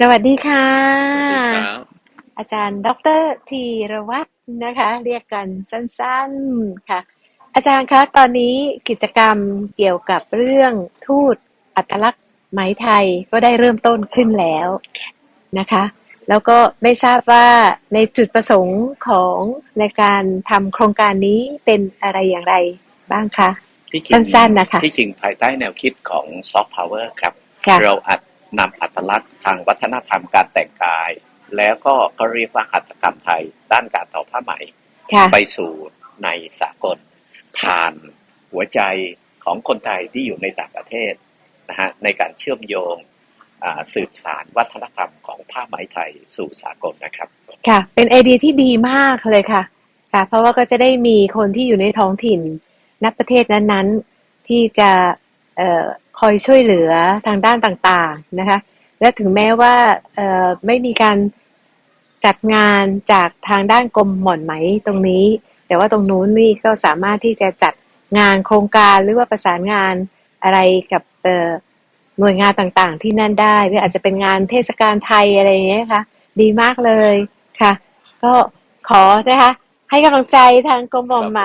สวัสดีค่ะสวัสดีครับอาจารย์ ดรธีรวัตรนะคะ เรียกกันสั้นๆค่ะ อาจารย์คะ ตอนนี้กิจกรรมเกี่ยวกับเรื่องทูตอัตลักษณ์ไหมไทยก็ได้เริ่มต้นขึ้นแล้วนะคะ แล้วก็ไม่ทราบว่าในจุดประสงค์ของในการทำโครงการนี้เป็นอะไรอย่างไรบ้างคะที่จริงสั้นๆนะคะ ที่จริงภายใต้แนวคิดของซอฟต์พาวเวอร์ครับค่ะเราอัดนำอัต ลักษณ์ทางวัฒนธรรมการแต่งกาย แล้วก็ก็เรียกว่าหัตถกรรมไทย ด้านการทอผ้าไหมค่ะไปสู่ในสากล ผ่านหัวใจของคนไทยที่อยู่ในต่างประเทศนะฮะในการเชื่อมโยงอ่าสืบสารวัฒนธรรมของผ้าไหมไทยสู่สากลนะครับ ค่ะ เป็นไอเดียที่ดีมากเลยค่ะ ค่ะ เพราะว่าก็จะได้มีคนที่อยู่ในท้องถิ่นนับประเทศนั้นๆที่จะเอ่อคอยช่วยเหลือทางด้านต่างๆนะคะ และถึงแม้ว่าเอ่อไม่มีการจัดงานจากทางด้านกรมหม่อนไหมตรงนี้ แต่ว่าตรงนู้นนี่ก็สามารถที่จะจัดงานโครงการหรือว่าประสานงานอะไรกับเอ่อหน่วยงานต่างๆ ที่นั่นได้หรืออาจจะเป็นงานเทศกาลไทยอะไรอย่างเงี้ยค่ะ ดีมากเลยค่ะ ก็ขอนะคะ ให้กำลังใจทางกรมหม่อมไหม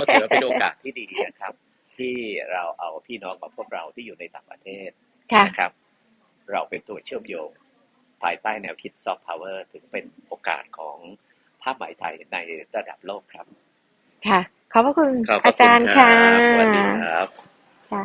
ก็ถือว่าเป็นโอกาสที่ดีนะครับ ที่เราเอาพี่น้องของพวกเราที่อยู่ในต่างประเทศค่ะนะครับ เราเป็นตัวเชื่อมโยง ภายใต้แนวคิดซอฟต์พาวเวอร์ถึงเป็นโอกาสของผ้าไหมไทยในระดับโลกครับ ค่ะ ขอบพระคุณขอบพอาระจารย์ณค่ะสวัสดีครับค่ะ